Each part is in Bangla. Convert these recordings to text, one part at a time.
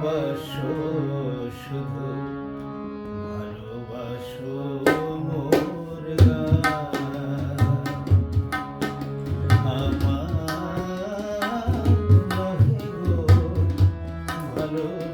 ভালোবাসো শুধু ভালোবাসো মোর ভালো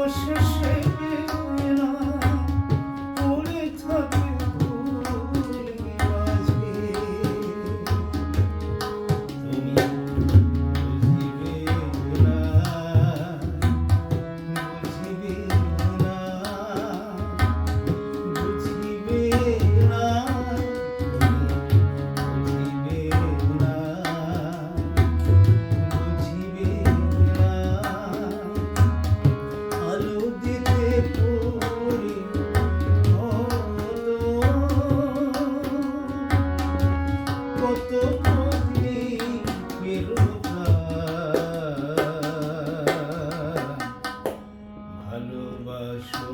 我是谁 বাসো